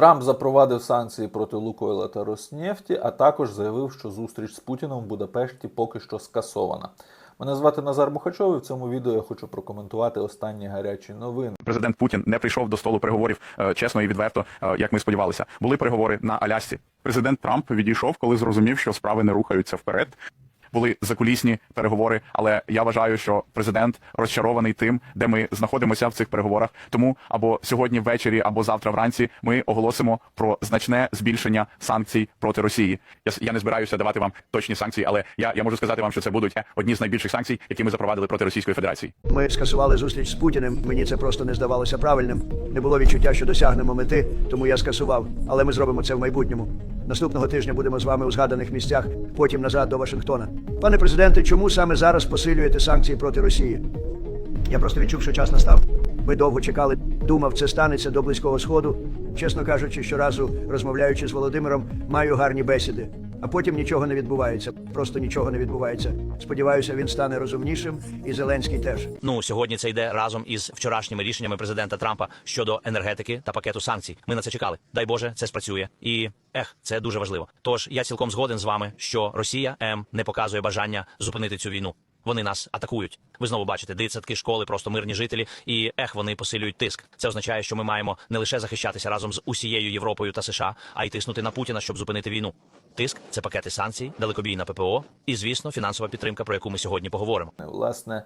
Трамп запровадив санкції проти Лукойла та Роснефті, а також заявив, що зустріч з Путіним в Будапешті поки що скасована. Мене звати Назар Бухачов, і в цьому відео я хочу прокоментувати останні гарячі новини. Президент Путін не прийшов до столу переговорів е, чесно і відверто, е, як ми сподівалися. Були переговори на Алясці. Президент Трамп відійшов, коли зрозумів, що справи не рухаються вперед. Були закулісні переговори, але я вважаю, що президент розчарований тим, де ми знаходимося в цих переговорах. Тому або сьогодні ввечері, або завтра вранці ми оголосимо про значне збільшення санкцій проти Росії. Я, я не збираюся давати вам точні санкції, але я, я можу сказати вам, що це будуть одні з найбільших санкцій, які ми запровадили проти Російської Федерації. Ми скасували зустріч з Путіним. Мені це просто не здавалося правильним. Не було відчуття, що досягнемо мети, тому я скасував. Але ми зробимо це в майбутньому. Наступного тижня будемо з вами у згаданих місцях, потім назад до Вашингтона. Пане президенте, чому саме зараз посилюєте санкції проти Росії? Я просто відчув, що час настав. Ми довго чекали, думав, це станеться до близького сходу. Чесно кажучи, щоразу розмовляючи з Володимиром, маю гарні бесіди. А потім нічого не відбувається. Просто нічого не відбувається. Сподіваюся, він стане розумнішим, і Зеленський теж. Ну сьогодні це йде разом із вчорашніми рішеннями президента Трампа щодо енергетики та пакету санкцій. Ми на це чекали. Дай Боже, це спрацює. І ех, це дуже важливо. Тож я цілком згоден з вами, що Росія М не показує бажання зупинити цю війну. Вони нас атакують. Ви знову бачите дитсадки, школи, просто мирні жителі, і ех, вони посилюють тиск. Це означає, що ми маємо не лише захищатися разом з усією Європою та США, а й тиснути на Путіна, щоб зупинити війну. Тиск це пакети санкцій, далекобійна ППО і, звісно, фінансова підтримка, про яку ми сьогодні поговоримо. Власне,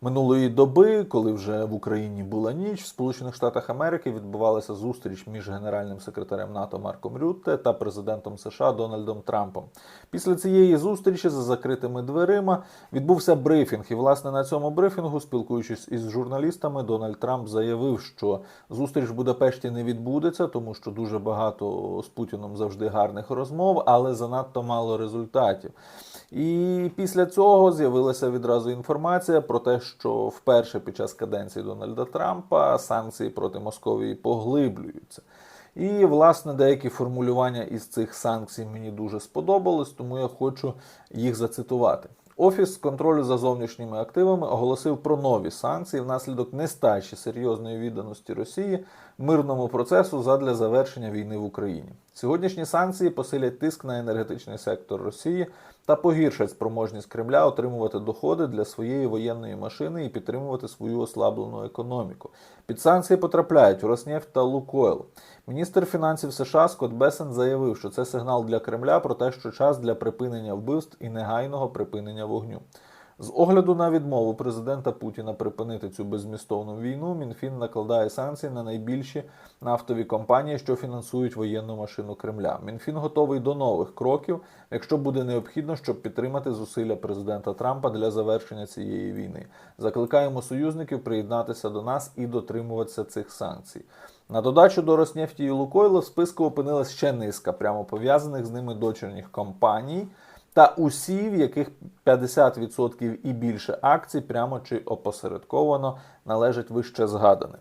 минулої доби, коли вже в Україні була ніч, в Сполучених Штатах Америки відбувалася зустріч між генеральним секретарем НАТО Марком Рютте та президентом США Дональдом Трампом. Після цієї зустрічі за закритими дверима відбувся брифінг. І, власне, на цьому брифінгу, спілкуючись із журналістами, Дональд Трамп заявив, що зустріч в Будапешті не відбудеться, тому що дуже багато з Путіном завжди гарних розмов, але занадто мало результатів. І після цього з'явилася відразу інформація про те, що вперше під час каденції Дональда Трампа санкції проти Московії поглиблюються. І, власне, деякі формулювання із цих санкцій мені дуже сподобались, тому я хочу їх зацитувати. Офіс контролю за зовнішніми активами оголосив про нові санкції внаслідок нестачі серйозної відданості Росії мирному процесу задля завершення війни в Україні. Сьогоднішні санкції посилять тиск на енергетичний сектор Росії та погіршать спроможність Кремля отримувати доходи для своєї воєнної машини і підтримувати свою ослаблену економіку. Під санкції потрапляють Роснефть та Лукойл. Міністр фінансів США Скотт Бесен заявив, що це сигнал для Кремля про те, що час для припинення вбивств і негайного припинення вогню. З огляду на відмову президента Путіна припинити цю безмістовну війну, Мінфін накладає санкції на найбільші нафтові компанії, що фінансують воєнну машину Кремля. Мінфін готовий до нових кроків, якщо буде необхідно, щоб підтримати зусилля президента Трампа для завершення цієї війни. Закликаємо союзників приєднатися до нас і дотримуватися цих санкцій. На додачу до Роснефті і Лукойла в списку опинилась ще низка прямо пов'язаних з ними дочірніх компаній та усі, в яких 50% і більше акцій прямо чи опосередковано належать вище згаданим.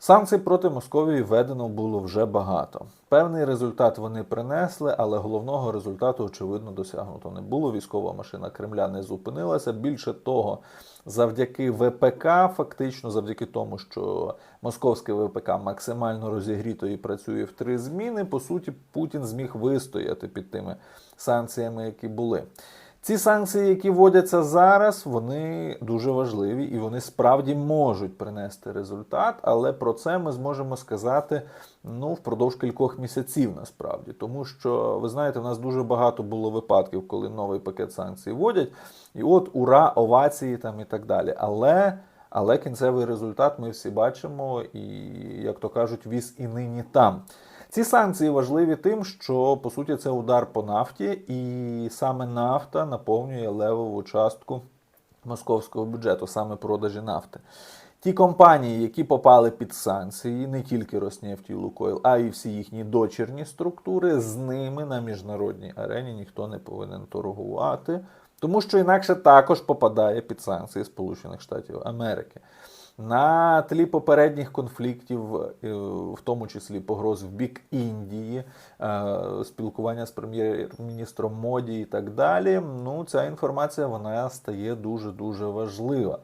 Санкцій проти Московії введено було вже багато. Певний результат вони принесли, але головного результату, очевидно, досягнуто не було. Військова машина Кремля не зупинилася. Більше того, завдяки ВПК, фактично, завдяки тому, що московське ВПК максимально розігріто і працює в три зміни, по суті, Путін зміг вистояти під тими санкціями, які були. Ці санкції, які вводяться зараз, вони дуже важливі і вони справді можуть принести результат, але про це ми зможемо сказати ну, впродовж кількох місяців насправді. Тому що, ви знаєте, в нас дуже багато було випадків, коли новий пакет санкцій вводять, і от ура, овації там і так далі. Але, але кінцевий результат ми всі бачимо, і, як то кажуть, віз і нині там. Ці санкції важливі тим, що по суті це удар по нафті, і саме нафта наповнює левову частку московського бюджету, саме продажі нафти. Ті компанії, які попали під санкції, не тільки Роснефть і Лукойл, а й всі їхні дочірні структури, з ними на міжнародній арені ніхто не повинен торгувати, тому що інакше також попадає під санкції Сполучених Штатів Америки. На тлі попередніх конфліктів, е, в тому числі погроз в бік Індії, е, спілкування з прем'єр-міністром Моді і так далі. Ну, ця інформація вона стає дуже дуже важлива.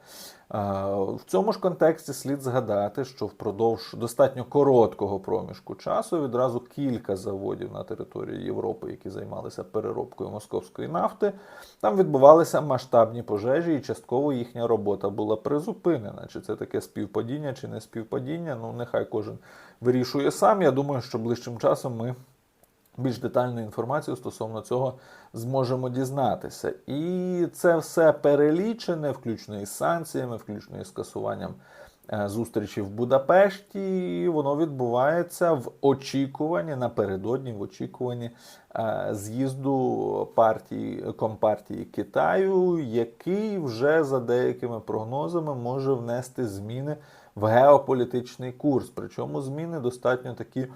В цьому ж контексті слід згадати, що впродовж достатньо короткого проміжку часу відразу кілька заводів на території Європи, які займалися переробкою московської нафти, там відбувалися масштабні пожежі, і частково їхня робота була призупинена. Чи це таке співпадіння, чи не співпадіння? Ну, нехай кожен вирішує сам. Я думаю, що ближчим часом ми більш детальну інформацію стосовно цього зможемо дізнатися. І це все перелічене, включно із санкціями, включно із скасуванням е, зустрічі в Будапешті. І воно відбувається в очікуванні напередодні, в очікуванні е, з'їзду партії компартії Китаю, який вже за деякими прогнозами може внести зміни в геополітичний курс. Причому зміни достатньо такі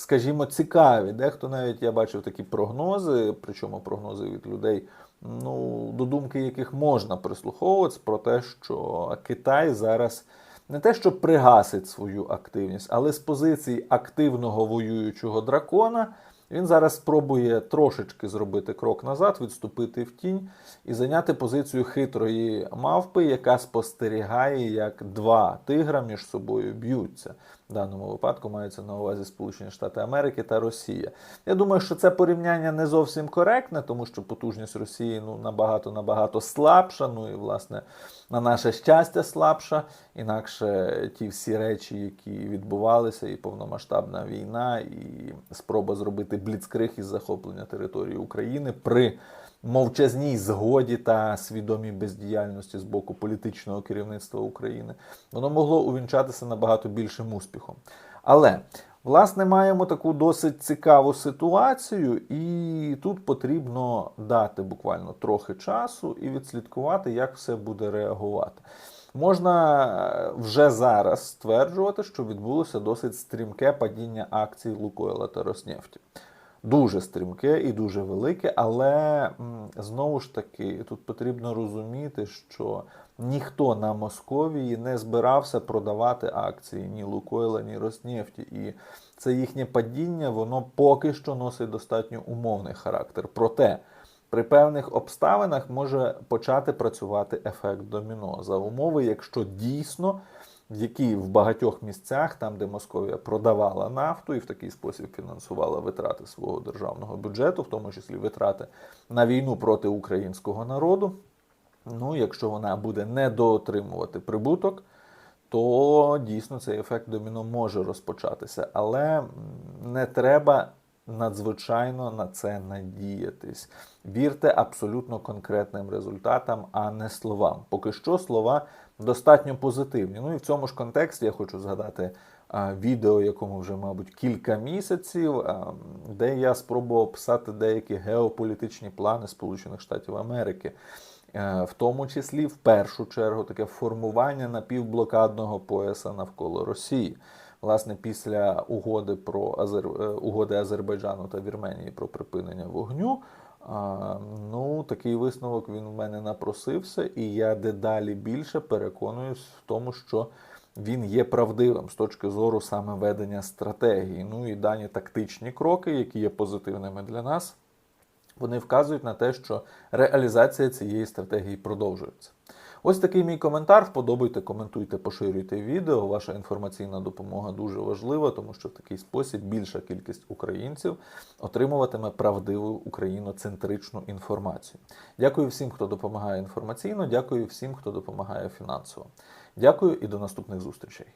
скажімо, цікаві. Дехто навіть я бачив такі прогнози, причому прогнози від людей, ну, до думки яких можна прислуховуватися про те, що Китай зараз не те, що пригасить свою активність, але з позиції активного воюючого дракона. Він зараз спробує трошечки зробити крок назад, відступити в тінь і зайняти позицію хитрої мавпи, яка спостерігає, як два тигра між собою б'ються. В даному випадку маються на увазі Сполучені Штати Америки та Росія. Я думаю, що це порівняння не зовсім коректне, тому що потужність Росії ну набагато набагато слабша. Ну і власне на наше щастя слабша. Інакше ті всі речі, які відбувалися, і повномасштабна війна, і спроба зробити бліцкриг із захоплення території України при мовчазній згоді та свідомій бездіяльності з боку політичного керівництва України, воно могло увінчатися набагато більшим успіхом. Але власне маємо таку досить цікаву ситуацію, і тут потрібно дати буквально трохи часу і відслідкувати, як все буде реагувати. Можна вже зараз стверджувати, що відбулося досить стрімке падіння акцій Лукойла та Роснефті. Дуже стрімке і дуже велике, але знову ж таки тут потрібно розуміти, що ніхто на Московії не збирався продавати акції ні Лукойла, ні Роснефті. І це їхнє падіння, воно поки що носить достатньо умовний характер. Проте при певних обставинах може почати працювати ефект доміно за умови, якщо дійсно які в багатьох місцях, там де Московія продавала нафту і в такий спосіб фінансувала витрати свого державного бюджету, в тому числі витрати на війну проти українського народу. Ну, якщо вона буде недоотримувати прибуток, то дійсно цей ефект доміно може розпочатися. Але не треба надзвичайно на це надіятись. Вірте абсолютно конкретним результатам, а не словам. Поки що слова достатньо позитивні. Ну і в цьому ж контексті я хочу згадати а, відео, якому вже, мабуть, кілька місяців, а, де я спробував описати деякі геополітичні плани Сполучених Штатів Америки. Е, В тому числі, в першу чергу, таке формування напівблокадного пояса навколо Росії. Власне, після угоди про Азер... е, угоди Азербайджану та Вірменії про припинення вогню. А, ну, такий висновок він в мене напросився, і я дедалі більше переконуюсь в тому, що він є правдивим з точки зору саме ведення стратегії. Ну і дані тактичні кроки, які є позитивними для нас, вони вказують на те, що реалізація цієї стратегії продовжується. Ось такий мій коментар. Вподобайте, коментуйте, поширюйте відео. Ваша інформаційна допомога дуже важлива, тому що в такий спосіб більша кількість українців отримуватиме правдиву україноцентричну інформацію. Дякую всім, хто допомагає інформаційно. Дякую всім, хто допомагає фінансово. Дякую і до наступних зустрічей.